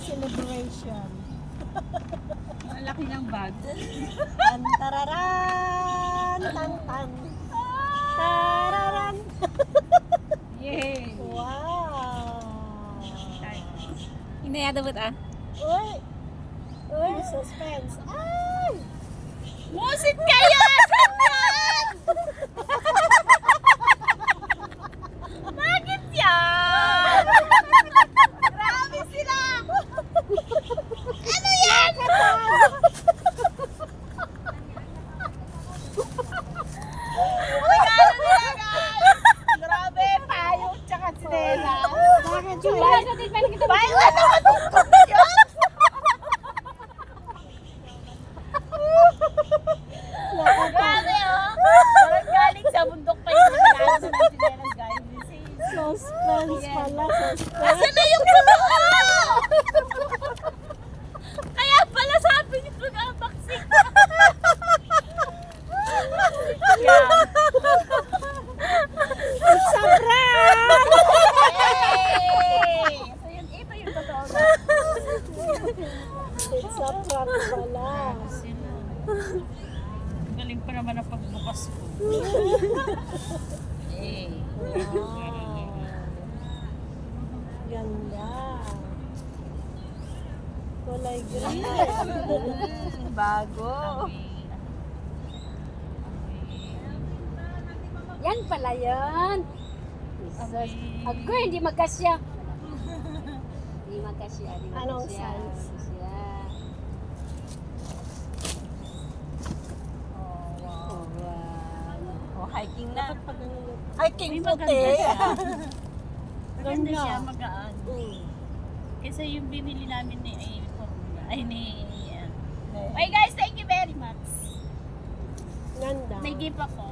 celebration. Ang laki ng bag. Tan tararan, tan tan. Tararan. Yay! Wow. Inayada ba't ah? Uy. Uy, suspense. Ay! Musit kayo! Asan matungkol na yun? Grabe oh! Parang galing sa bundok pa yung nakalaan sa ng sinelas guys. This is... Suspense pala, suspense. Na yung totoo? Kaya pala sabi niyo mag-unboxing. yeah. It's a prank! Hey! So yun, ito yung totoo na. It's a prank pala. Galing pa naman ang pagbukas ko. Hey. Wow. Ganda. Kulay green. Bago. Yan pala yan. Ako, hindi magkasya. Hindi magkasya. Hindi magkasya. Anong size? Oh, wow. Oh, hiking na. Ano. Hiking Uy, puti. siya. Maganda Ganda. siya, magaan. Mm. Kasi yung binili namin ni ay, ay ni uh, guys, thank you very much. Ganda. May gift ako.